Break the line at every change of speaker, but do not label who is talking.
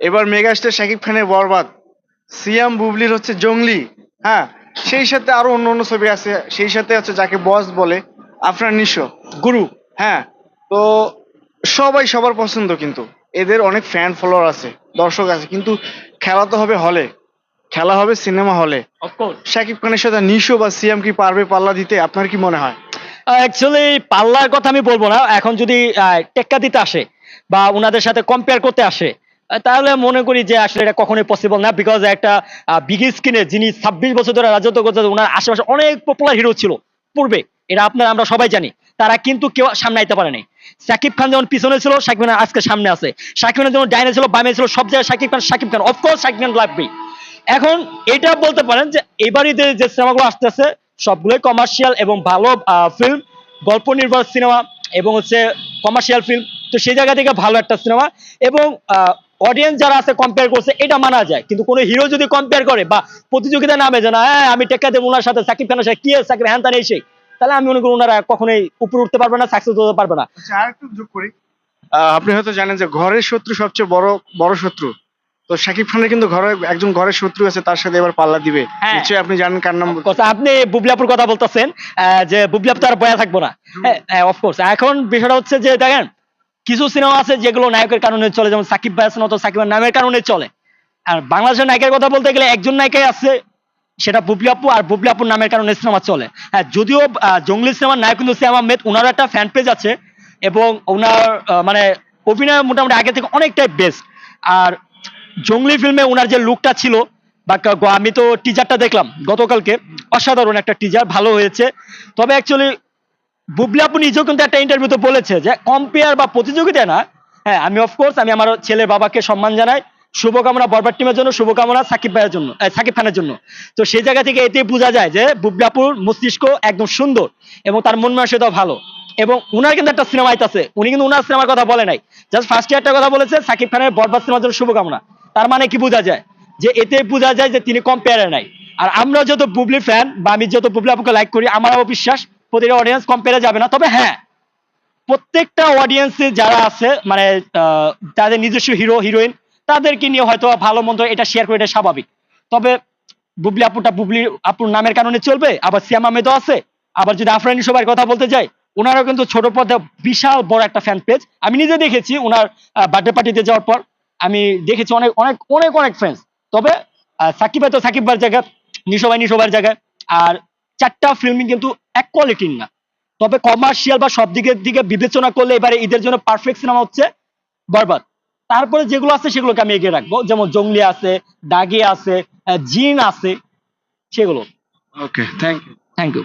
এবার মেগাস্টার শাকিব খানের বরবাদ। সিয়াম বুবলির হচ্ছে জঙ্গলি। হ্যাঁ সেই সাথে আরও অন্য অন্য ছবি আছে। সেই সাথে হচ্ছে যাকে বস বলে আপনার নিশো। গুরু। হ্যাঁ তো সবাই সবার পছন্দ কিন্তু। এদের অনেক ফ্যান ফলোয়ার আছে দর্শক আছে। কিন্তু খেলা তো হবে হলে খেলা হবে সিনেমা হলে শাকিব খানের সাথে নিশো বা সিয়াম কি পারবে পাল্লা দিতে? আপনার কি মনে হয়?
অ্যাকচুয়ালি পাল্লার কথা আমি বলব না। এখন যদি টেক্কা দিতে আসে বা ওনাদের সাথে কম্পেয়ার করতে আসে তাহলে মনে করি যে আসলে এটা কখনোই পসিবল না বিকজ একটা বিগ স্ক্রিনে যিনি ছাব্বিশ বছর ধরে রাজত্ব করতে ওনার আশেপাশে অনেক পপুলার হিরো ছিল পূর্বে। এটা আপনারা, আমরা সবাই জানি। তারা কিন্তু কেউ সামনে আইতে পারেনি। সাকিব খান যেমন পিছনে ছিল, সাকিব খান আজকে সামনে আছে। সাকিব খান যেমন ডাইনে ছিল, বামে ছিল, সব জায়গায় সাকিব খান সাকিব খান। অফকোর্স সাকিব খান লাগবেই এখন এটা বলতে পারেন যে, এবারই যে যে সিনেমাগুলো আসতেছে, সবগুলোই কমার্শিয়াল এবং ভালো ফিল্ম গল্প নির্ভর সিনেমা এবং হচ্ছে কমার্শিয়াল ফিল্ম তো সেই জায়গা থেকে ভালো একটা সিনেমা এবং অডিয়েন্স যারা আছে কম্পেয়ার করছে এটা মানা যায়। কিন্তু কোনো হিরো যদি কম্পেয়ার করে বা প্রতিযোগিতা নামে যে না হ্যাঁ আমি টেক্কা দেবো ওনার সাথে সাকিব খানের সাথে কি আছে, সাকিব হ্যান তার এই সেই। তাহলে আমি মনে করি ওনারা কখনোই উপরে উঠতে পারবে না সাকসেস হতে পারবে না।
আচ্ছা আর একটু যোগ করি। আপনি হয়তো জানেন যে ঘরের শত্রু সবচেয়ে বড় বড় শত্রু। তো শাকিব খানের কিন্তু ঘরে একজন ঘরের শত্রু আছে তার সাথে এবার পাল্লা দিবে।
হ্যাঁ।
নিশ্চয়ই আপনি জানেন কার নাম
course, আপনি বুবলাপুর কথা বলতেছেন যে বুবলাপ তো আর বয়া থাকব না। হ্যাঁ অফকোর্স এখন বিষয়টা হচ্ছে যে দেখেন কিছু সিনেমা আছে যেগুলো নায়কের কারণে চলে, যেমন সাকিব ভাই অত সাকিবের নামের কারণে চলে। আর বাংলাদেশের নায়কের কথা বলতে গেলে একজন নায়িকাই আছে, সেটা বুবলি আপু, আর বুবলি আপুর নামের কারণে সিনেমা চলে। হ্যাঁ যদিও জঙ্গলি সিনেমার নায়ক কিন্তু শ্যাম আহমেদ ওনার একটা ফ্যান পেজ আছে, এবং ওনার মানে অভিনয় মোটামুটি আগে থেকে অনেকটাই বেস্ট আর জঙ্গলি ফিল্মে ওনার যে লুকটা ছিল, বা আমি তো টিজারটা দেখলাম গতকালকে, অসাধারণ একটা টিজার ভালো হয়েছে। তবে অ্যাকচুয়ালি বুবলি আপু নিজেও কিন্তু একটা ইন্টারভিউতে বলেছে যে কম্পেয়ার বা প্রতিযোগিতা না। হ্যাঁ আমি অফকোর্স আমি আমার ছেলের বাবাকে সম্মান জানাই। শুভকামনা বরবার টিমের জন্য, শুভকামনা সাকিব ভাইয়ের জন্য সাকিব খানের জন্য। তো সেই জায়গা থেকে এতে বোঝা যায় যে, বুবলি আপুর মস্তিষ্ক একদম সুন্দর এবং তার মন মানসিকতাও ভালো। এবং উনার কিন্তু একটা সিনেমা আইতাছে উনি কিন্তু উনার সিনেমার কথা বলে নাই। জাস্ট ফার্স্ট একটা কথা বলেছে, সাকিব খানের বরবাদ সিনেমার জন্য শুভকামনা। তার মানে কি বোঝা যায়? যে এতে বোঝা যায় যে তিনি কম্পেয়ারে নাই। আর আমরা যত বুবলি ফ্যান বা আমি যত বুবলি আপুকে লাইক করি, আমারও বিশ্বাস প্রতিটা অডিয়েন্স কম্পেয়ারে যাবে না। তবে হ্যাঁ প্রত্যেকটা অডিয়েন্সে যারা আছে মানে তাদের নিজস্ব হিরো হিরোইন তাদেরকে নিয়ে হয়তো ভালো মন্দ এটা শেয়ার করে এটা স্বাভাবিক। তবে বুবলি আপুটা বুবলি আপুর নামের কারণে চলবে, আবার সিয়াম আহমেদও আছে। আবার যদি আফরানি সবার কথা বলতে যাই ওনারও কিন্তু ছোট পর্দা বিশাল বড় একটা ফ্যান পেজ আমি নিজে দেখেছি ওনার বার্থডে পার্টিতে যাওয়ার পর। আমি দেখেছি অনেক অনেক অনেক অনেক ফ্রেন্ডস তবে সাকিব ভাই তো সাকিব ভাইয়ের জায়গায়, নিশো ভাই নিশো ভাইয়ের জায়গায়। আর চারটা ফিল্মই কিন্তু এক কোয়ালিটির না। তবে কমার্শিয়াল বা সব দিকের দিকে বিবেচনা করলে এবারে ঈদের জন্য পারফেক্ট সিনেমা হচ্ছে বরবাদ। তারপরে যেগুলো আছে সেগুলোকে আমি এগিয়ে রাখব। যেমন জঙ্গলি আছে দাগি আছে জিন আছে সেগুলো।
Okay thank you
thank you